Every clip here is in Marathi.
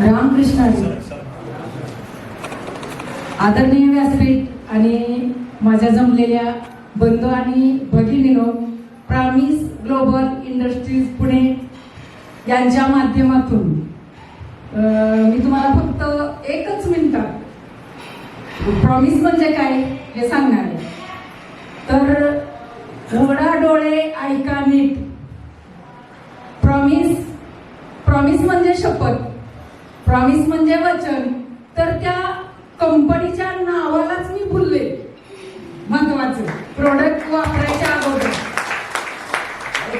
रामकृष्ण आदरणीय व्यासपीठ आणि माझ्या जमलेल्या बंधू आणि भगिनीनो प्रामिस ग्लोबल इंडस्ट्रीज पुणे यांच्या माध्यमातून अं, मी तुम्हाला फक्त एकच मिनिटात प्रॉमिस म्हणजे काय हे सांगणार आहे. तर घोडा डोळे ऐका नीट. प्रॉमिस म्हणजे शपथ. प्रॉमिस म्हणजे वचन. तर त्या कंपनीच्या नावालाच मी भुलले. महत्वाचं. प्रोडक्ट वापरायच्या अगोदर.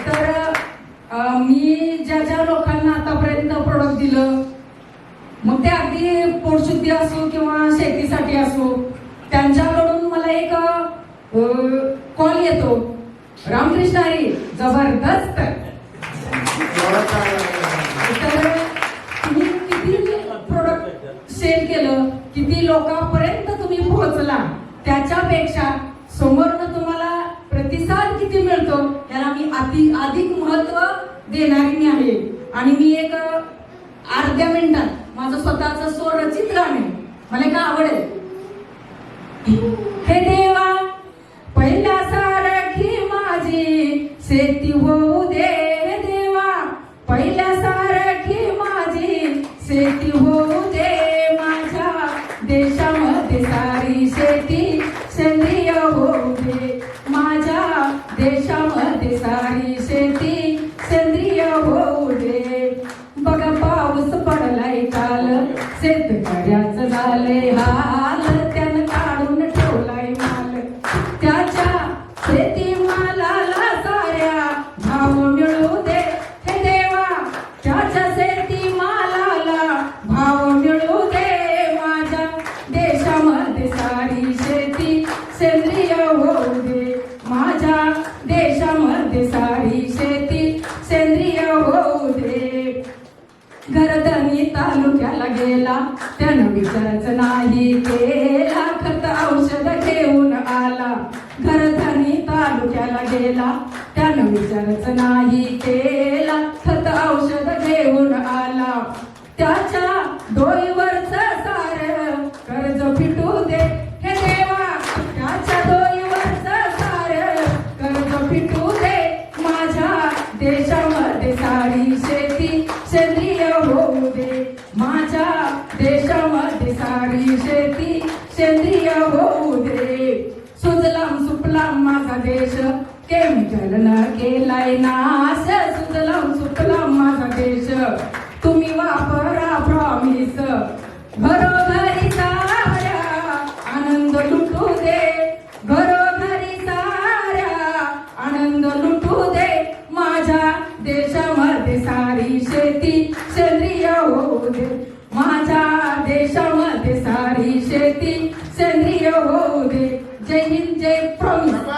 तर मी ज्या ज्या लोकांना आतापर्यंत प्रोडक्ट दिलं मग ते अगदी पोटशुद्धी असो किंवा शेतीसाठी असो त्यांच्याकडून मला एक कॉल येतो. रामकृष्ण हरी जबरदस्त तर तुम्ही किती प्रोडक्ट सेल केलं किती लोकांपर्यंत तुम्ही पोहोचला त्याच्यापेक्षा समोरनं तुम्हाला प्रतिसाद किती मिळतो याला मी अति अधिक महत्त्व देणारी मी आहे. आणि मी एक अर्ध्या मिनिटात माझं स्वतःचं स्वरचित गाणे मला का आवडेल हे देवा पहिल्या सारखी माझी शेती होऊ दे हे देवा. पहिल्या सारखी माझी शेती होऊ देशामध्ये सारी शेती सेंद्रिय होऊ दे बघा पाऊस पडलाय काल शेतकऱ्याच झाले हाल. त्यानं काढून ठेवलाय माल. त्याच्या शेती मालाला साऱ्या भाव मिळू देशामध्ये सारी शेती सेंद्रिय होऊ दे घरधनी तालुक्याला गेला त्यानं विचारच नाही केला. खत औषध घेऊन आला घरधनी तालुक्याला गेला त्यानं विचारच नाही केला. खत औषध घेऊन करते सारी शेती सेंद्रिय होऊ दे माझ्या देशामध्ये सारी शेती सेंद्रिय होऊ दे सुजलाम सुफलाम माझा देश केमिकल न केलाय नाश. सुजलाम सुफलाम माझा देश तुम्ही वापरा प्रॉमिस बरोबर हो दे माझ्या देशामध्ये सारी शेती सेंद्रिय होऊ दे जय हिंद जय प्रमुख